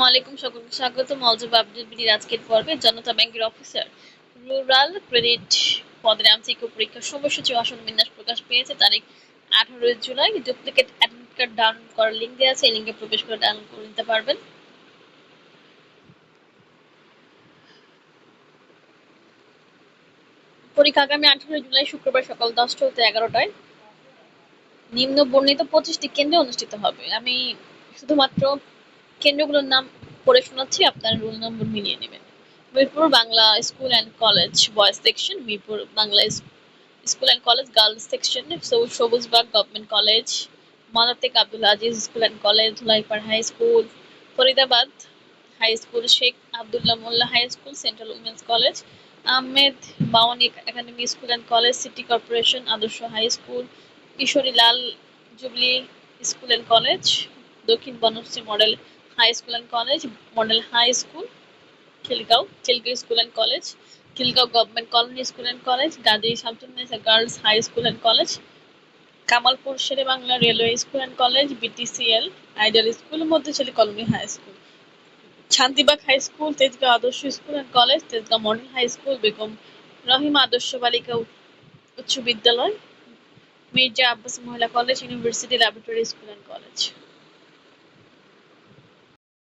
ওয়ালাইকুম সকলকে স্বাগত মলজব আজকের পর্বে জনতা ব্যাংকের অফিসার রুরাল ক্রেডিট পদের সময়সূচি আসন বিন্যাস প্রকাশ পেয়েছে তারিখ জুলাই। ডুপ্লিকেট অ্যাডমিট কার্ড করার লিঙ্ক দেওয়া আছে, এই লিঙ্কে প্রবেশ করে করে নিতে পারবেন। পরীক্ষা আগামী আঠারোই জুলাই, শুক্রবার সকাল দশটা হতে এগারোটায়। নিম্ন বর্ণিত পঁচিশটি কেন্দ্রে অনুষ্ঠিত হবে। আমি শুধুমাত্র কেন্দ্রগুলোর নাম পড়ে শোনাচ্ছি, আপনার রোল নম্বর মিলিয়ে নেবেন। Mirpur Bangla school and college boys section, Mirpur Bangla school and college girls section Sabujbagh government college, মালাতেক Abdul Aziz school and college, Dhulaipar high school, Faridabad high school, Sheikh Abdullah Molla high school, central women's college, Ahmed Bawani academy school and college, city corporation Adarsha high school Kishori Lal jubilee school and college, Dakshin Banasree model high school and college model high school Khilgaon Khilgaon school and college Khilgaon government colony school and college Gazi Shamsunnesa girls high school and college Kamalpur Shere Bangla railway school and college BTCL ideal school মধ্যে মধ্যশালী colony high school Shantibag high school Tejgaon Adarsha school and college Tejgaon model high school Begum Rahima Adarsha বালিকা উচ্চ বিদ্যালয় মির্জা আব্বাস মহিলা college university laboratory school and college